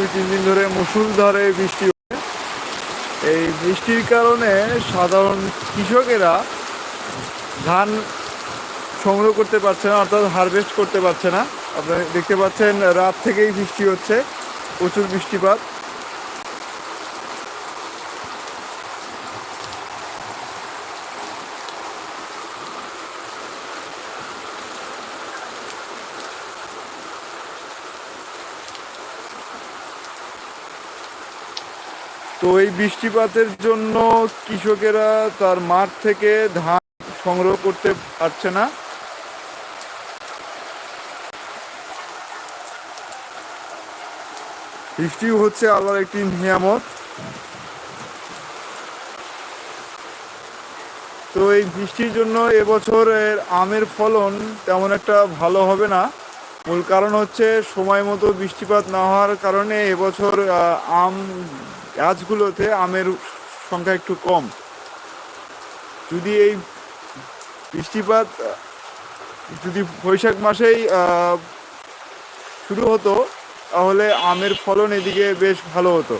দুই, তিন দিন ধরে মুসুলধারে বৃষ্টি হচ্ছে। এই বৃষ্টির কারণে সাধারণ কৃষকেরা ধান সংগ্রহ করতে পারছে না, অর্থাৎ হারভেস্ট করতে পারছে না। আপনারা দেখতে পাচ্ছেন, রাত থেকেই বৃষ্টি হচ্ছে, প্রচুর বৃষ্টিপাত। তো এই বৃষ্টিপাতের জন্য কৃষকেরা তার মাঠ থেকে ধান সংগ্রহ করতে পারছে না। বৃষ্টি হচ্ছে আবার একটি নিয়ামত। তো এই বৃষ্টির জন্য এবছরের আমের ফলন তেমন একটা ভালো হবে না। মূল কারণ হচ্ছে সময় মতো বৃষ্টিপাত না হওয়ার কারণে এবছর আম গাছগুলোতে আমের সংখ্যা একটু কম। যদি এই বৃষ্টিপাত যদি বৈশাখ মাসেই শুরু হতো, তাহলে আমের ফলন এদিকে বেশ ভালো হতো।